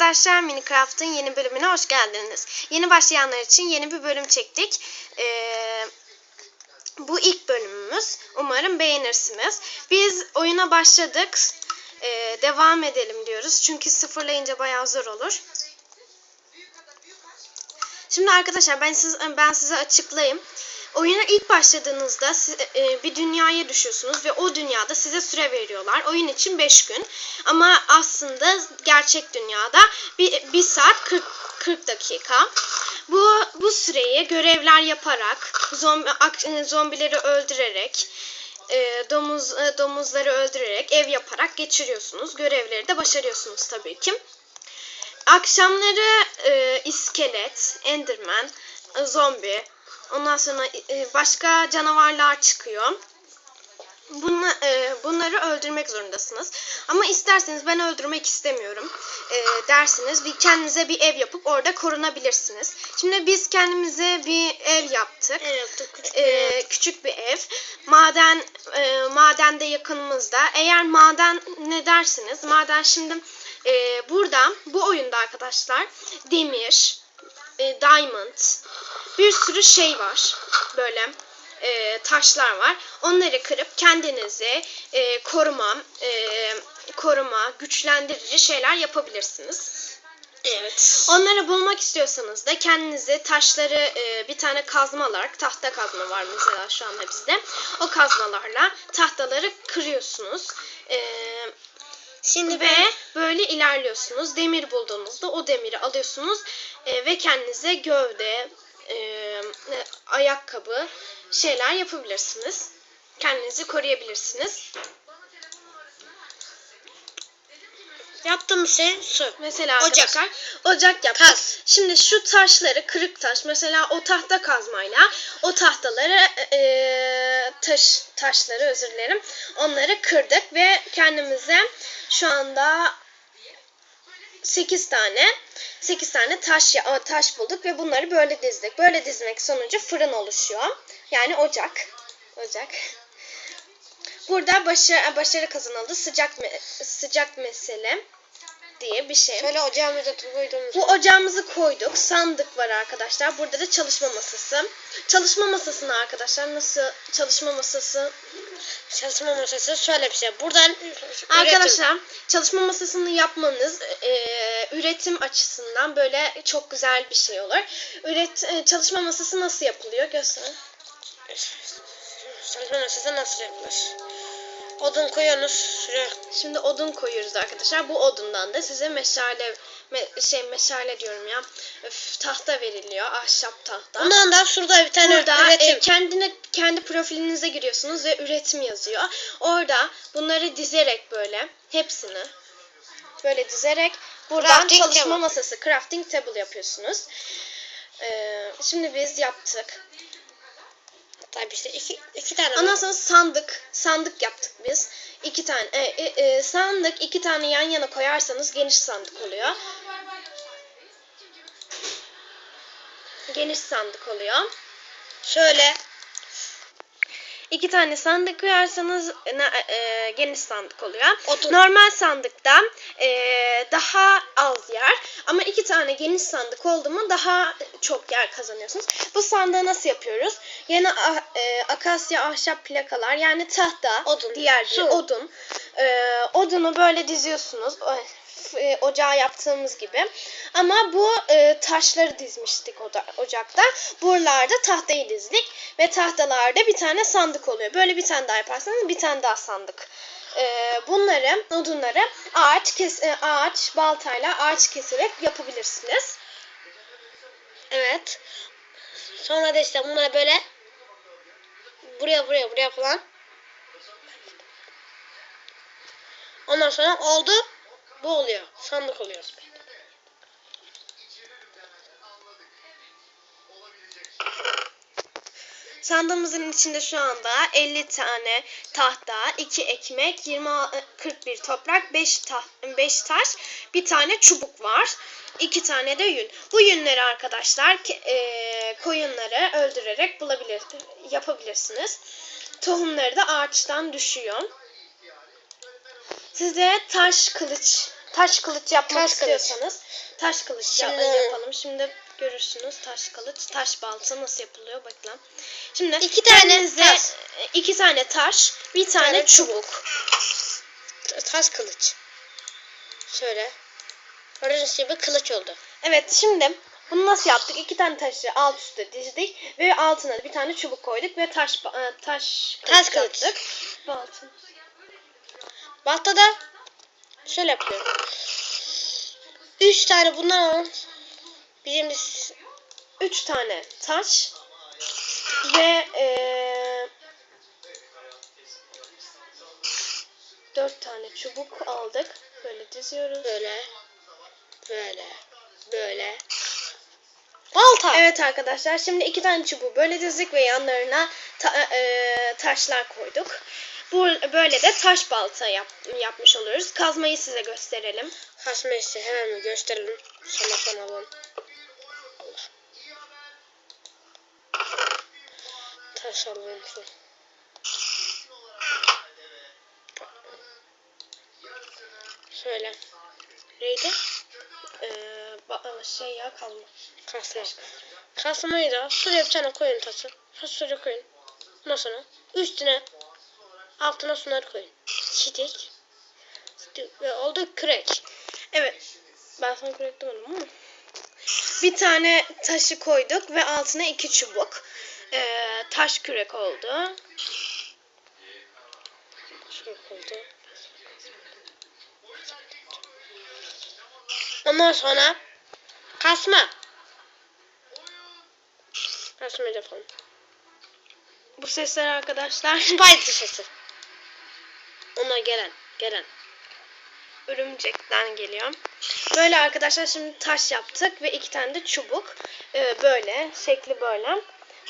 Arkadaşlar Minecraft'ın yeni bölümüne hoş geldiniz. Yeni başlayanlar için yeni bir bölüm çektik. Ee, bu ilk bölümümüz. Umarım beğenirsiniz. Biz oyuna başladık. Ee, devam edelim diyoruz. Çünkü sıfırlayınca bayağı zor olur. Şimdi arkadaşlar ben siz ben size açıklayayım. Oyuna ilk başladığınızda e, bir dünyaya düşüyorsunuz ve o dünyada size süre veriyorlar. Oyun için 5 gün. Ama aslında gerçek dünyada 1 saat 40, 40 dakika. Bu bu süreyi görevler yaparak, zombi, e, zombileri öldürerek, e, domuz e, domuzları öldürerek, ev yaparak geçiriyorsunuz. Görevleri de başarıyorsunuz tabii ki. Akşamları e, iskelet, enderman, e, zombi, ondan sonra e, başka canavarlar çıkıyor. Bunu, e, bunları öldürmek zorundasınız. Ama isterseniz ben öldürmek istemiyorum e, dersiniz. Bir kendinize bir ev yapıp orada korunabilirsiniz. Şimdi biz kendimize bir ev yaptık. Evet yaptık küçük E, küçük bir ev. Maden e, maden de yakınımızda. Eğer maden ne dersiniz? Maden şimdi e, burada bu oyunda arkadaşlar demir, e, diamond, bir sürü şey var. Böyle e, taşlar var. Onları kırıp kendinize e, koruma, e, koruma, güçlendirici şeyler yapabilirsiniz. Evet. Onları bulmak istiyorsanız da kendinize taşları e, bir tane kazma alarak tahta kazma var mesela şu anda bizde. O kazmalarla tahtaları kırıyorsunuz. E, Şimdi ve ben böyle ilerliyorsunuz. Demir bulduğunuzda o demiri alıyorsunuz e, ve kendinize gövde, e, ayakkabı şeyler yapabilirsiniz. Kendinizi koruyabilirsiniz. yaptığım şey şu. Mesela Ocak. arkadaşlar ocak yaptık. Kaz. Şimdi şu taşları kırık taş mesela o tahta kazmayla o tahtaları e, taş taşları özür dilerim onları kırdık ve kendimize şu anda 8 tane 8 tane taş ya- taş bulduk ve bunları böyle dizdik. Böyle dizmek sonucu fırın oluşuyor. Yani ocak. Ocak. Burada başarı, başarı kazanıldı. Sıcak me- sıcak mesele diye bir şey. Şöyle ocağımıza koyduğumuz. Bu ocağımızı koyduk. Sandık var arkadaşlar. Burada da çalışma masası. Çalışma masasını arkadaşlar nasıl çalışma masası çalışma masası şöyle bir şey. Buradan Arkadaşlar çalışma masasını yapmanız e, üretim açısından böyle çok güzel bir şey olur. Üret e, çalışma masası nasıl yapılıyor göster. üretim. Çalışma masası nasıl yapılır? Odun koyuyorsunuz. Şuraya. Şimdi odun koyuyoruz arkadaşlar. Bu odundan da size meşale me- şey meşale diyorum ya. Öf, tahta veriliyor. Ahşap tahta. Bundan da şurada bir tane Burada üretim. e, kendine kendi profilinize giriyorsunuz ve üretim yazıyor. Orada bunları dizerek böyle hepsini böyle dizerek buradan Crafting çalışma table. masası crafting table yapıyorsunuz. Ee, şimdi biz yaptık. Tabii işte iki, iki tane. Ondan sonra sandık sandık yaptık biz. İki tane e, e, e, sandık iki tane yan yana koyarsanız geniş sandık oluyor. Geniş sandık oluyor. Şöyle. İki tane sandık koyarsanız e, e, geniş sandık oluyor. Odun. Normal sandıkta e, daha az yer ama iki tane geniş sandık oldu mu daha çok yer kazanıyorsunuz. Bu sandığı nasıl yapıyoruz? Yine ah- e, akasya ahşap plakalar yani tahta, Odun. diğer Su. odun. E, odunu böyle diziyorsunuz. O- e, ocağı yaptığımız gibi. Ama bu e, taşları dizmiştik oda, ocakta. Buralarda tahtayı dizdik ve tahtalarda bir tane sandık oluyor. Böyle bir tane daha yaparsanız bir tane daha sandık. E, bunları, odunları ağaç kes, e, ağaç baltayla ağaç keserek yapabilirsiniz. Evet. Sonra da işte bunları böyle buraya buraya buraya falan. Ondan sonra oldu. Bu oluyor. Sandık oluyor. Sandığımızın içinde şu anda 50 tane tahta, 2 ekmek, 20 41 toprak, 5 ta, 5 taş, bir tane çubuk var. 2 tane de yün. Bu yünleri arkadaşlar e, koyunları öldürerek bulabilir yapabilirsiniz. Tohumları da ağaçtan düşüyor. Size taş kılıç taş kılıç yapmak Taş kılıç. istiyorsanız taş kılıç Şimdi- yapalım. Şimdi görürsünüz taş kılıç, taş balta nasıl yapılıyor bakın. Şimdi İki tane taş. iki tane taş, bir tane, tane çubuk. Taş kılıç. Şöyle. Gördüğünüz gibi kılıç oldu. Evet şimdi bunu nasıl yaptık? İki tane taşı alt üstte dizdik ve altına bir tane çubuk koyduk ve taş e, taş Taş kılıç. yaptık. Ve altına- Baltada şöyle yapıyor. Üç tane bundan alın. Birimiz üç tane taş ve eee dört tane çubuk aldık. Böyle diziyoruz. böyle, böyle, böyle. Balta. Evet arkadaşlar şimdi iki tane çubuğu böyle dizdik ve yanlarına ta- eee, taşlar koyduk. Bu böyle de taş balta yap- yapmış oluyoruz. Kazmayı size gösterelim. Hasmesi hemen bir gösterelim. Sana sana alalım. Allah. Taş alalım. Şöyle. Neydi? Ba- şey ya kazma. Kasma. Kasmayı da şuraya bir tane koyun tası. Ha şuraya koyun. Ondan sonra üstüne altına şunları koyun. Çitik. Ve oldu kürek. Evet. Ben sana kürek demedim ama. Bir tane taşı koyduk ve altına iki çubuk. Eee, taş kürek oldu. Şöyle koydu. Ondan sonra kasma. Kasma yapalım. Bu sesler arkadaşlar Spider sesi. Ona gelen, gelen. örümcekten geliyor. Böyle arkadaşlar şimdi taş yaptık ve iki tane de çubuk. Ee, böyle şekli böyle.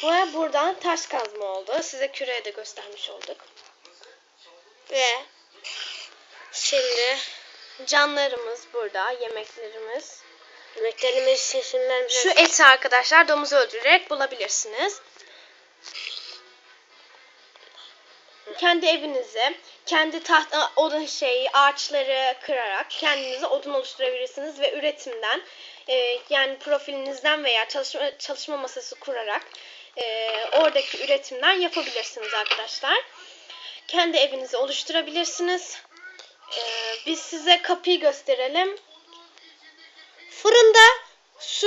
Ve buradan taş kazma oldu. Size küreği de göstermiş olduk. Ve şimdi Canlarımız burada, yemeklerimiz. yemeklerimiz sesinden Şu eti arkadaşlar domuzu öldürerek bulabilirsiniz. Kendi evinize, kendi tahta odun şeyi, ağaçları kırarak kendinize odun oluşturabilirsiniz ve üretimden e, yani profilinizden veya çalışma çalışma masası kurarak e, oradaki üretimden yapabilirsiniz arkadaşlar. Kendi evinizi oluşturabilirsiniz. E, biz size kapıyı gösterelim. Fırında su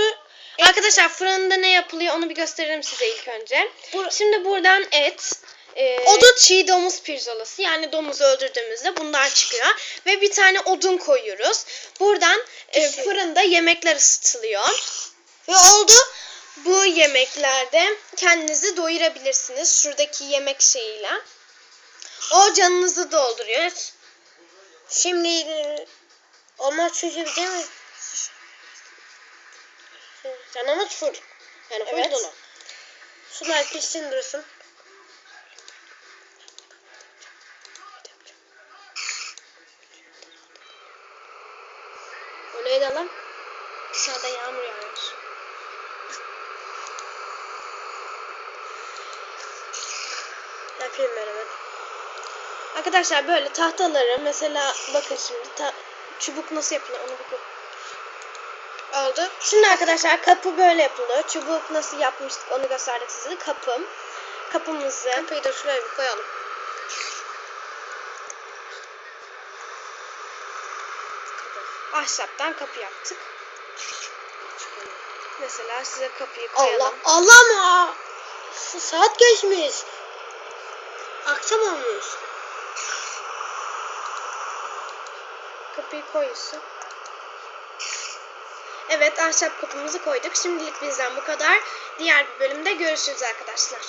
Arkadaşlar fırında ne yapılıyor onu bir gösterelim size ilk önce. Şimdi buradan et, e, Odun. çiğ domuz pirzolası yani domuzu öldürdüğümüzde bundan çıkıyor. Ve bir tane odun koyuyoruz. Buradan e, fırında yemekler ısıtılıyor. Ve oldu. Bu yemeklerde kendinizi doyurabilirsiniz şuradaki yemek şeyiyle. O canınızı dolduruyor. Şimdi olmaz çocuğu değil mi? Canımız full. Yani full Evet. dolu. Şunlar pişsin dursun. Lan? Dışarıda yağmur yağıyor. Yapayım ben hemen. Arkadaşlar böyle tahtaları mesela bakın şimdi ta- çubuk nasıl yapılıyor onu bakın. Oldu. Şimdi arkadaşlar kapı böyle yapılıyor. Çubuk nasıl yapmıştık onu gösterdik size. Kapım. Kapımızı Kapıyı da şuraya bir koyalım. Ahşaptan kapı yaptık. Mesela size kapıyı koyalım. Allah Allah mı? Saat geçmiş. Akşam olmuş. Kapıyı koyuyorsun. Evet ahşap kapımızı koyduk. Şimdilik bizden bu kadar. Diğer bir bölümde görüşürüz arkadaşlar.